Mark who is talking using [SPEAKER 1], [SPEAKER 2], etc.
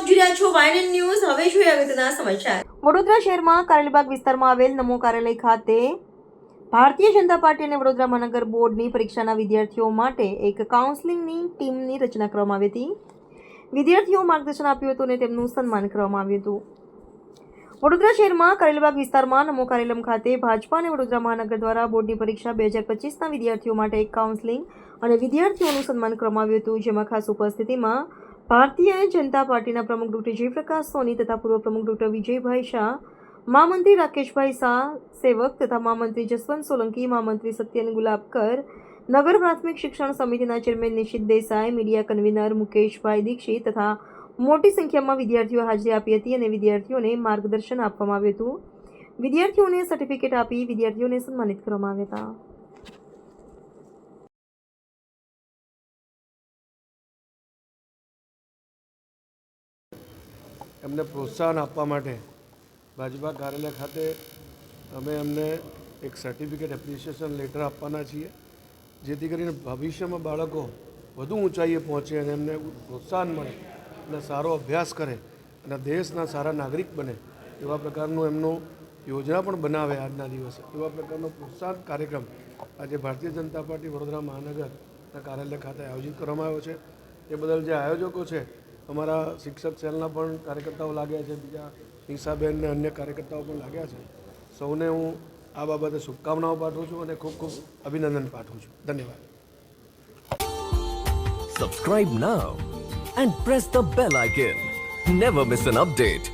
[SPEAKER 1] રહ્યા છો વાયનન ન્યૂઝ. હવે જોઈએ અગત્યના સમાચાર? વડોદરા શહેરમાં કારેલીબાગ વિસ્તારમાં આવેલ નમો કાર્યાલય ખાતે ભારતીય જનતા પાર્ટી અને વડોદરા મહાનગર બોર્ડની પરીક્ષાના વિદ્યાર્થીઓ માટે એક કાઉન્સેલિંગની ટીમની રચના કરવામાં આવી હતી. વિદ્યાર્થીઓ માર્ગદર્શન આપ્યું હતું અને તેમનું સન્માન કરવામાં આવ્યું હતું. વડોદરા શહેરમાં કરેલબાગ વિસ્તારમાં નમો કાર્યાલમ ખાતે ભાજપા અને વડોદરા મહાનગર દ્વારા બોર્ડની પરીક્ષા બે હજાર પચીસના વિદ્યાર્થીઓ માટે એક કાઉન્સેલિંગ અને વિદ્યાર્થીઓનું સન્માન કરવામાં આવ્યું હતું. જેમાં ખાસ ઉપસ્થિતિમાં ભારતીય જનતા પાર્ટીના પ્રમુખ ડૉક્ટર જયપ્રકાશ સોની તથા પૂર્વ પ્રમુખ ડૉક્ટર વિજયભાઈ શાહ, મહામંત્રી રાકેશભાઈ શાહ, સેવક તથા મહામંત્રી જસવંત સોલંકી, મહામંત્રી સત્યન ગુલાબકર, નગર પ્રાથમિક શિક્ષણ સમિતિના chairman Nishit Desai, media convener Mukeshbhai Dixit તથા મોટી સંખ્યામાં વિદ્યાર્થીઓ હાજરી આપી હતી અને વિદ્યાર્થીઓને માર્ગદર્શન આપવામાં આવ્યું હતું. વિદ્યાર્થીઓને સર્ટિફિકેટ આપી વિદ્યાર્થીઓને સન્માનિત કરવામાં આવ્યા હતા.
[SPEAKER 2] એમને પ્રોત્સાહન આપવા માટે ભાજપા કાર્યાલય ખાતે અમે એમને એક સર્ટિફિકેટ એપ્રિસિએશન લેટર આપવાના છીએ, જેથી કરીને ભવિષ્યમાં બાળકો વધુ ઊંચાઈએ પહોંચે અને એમને પ્રોત્સાહન મળે અને સારો અભ્યાસ કરે અને દેશના સારા નાગરિક બને, એવા પ્રકારનું એમનું યોજના પણ બનાવે આજના દિવસે. એવા પ્રકારનો પ્રોત્સાહન કાર્યક્રમ આજે ભારતીય જનતા પાર્ટી વડોદરા મહાનગરના કાર્યાલય ખાતે આયોજિત કરવામાં આવ્યો છે. એ બદલ જે આયોજકો છે અમારા શિક્ષક સેલના પણ કાર્યકર્તાઓ લાગ્યા છે, બીજા નિશાબેન ને અન્ય કાર્યકર્તાઓ પણ લાગ્યા છે. સૌને હું આ બાબતે શુભકામનાઓ પાઠવું છું અને ખૂબ ખૂબ અભિનંદન પાઠવું છું. ધન્યવાદ.
[SPEAKER 3] Subscribe now and press the bell icon never miss an update.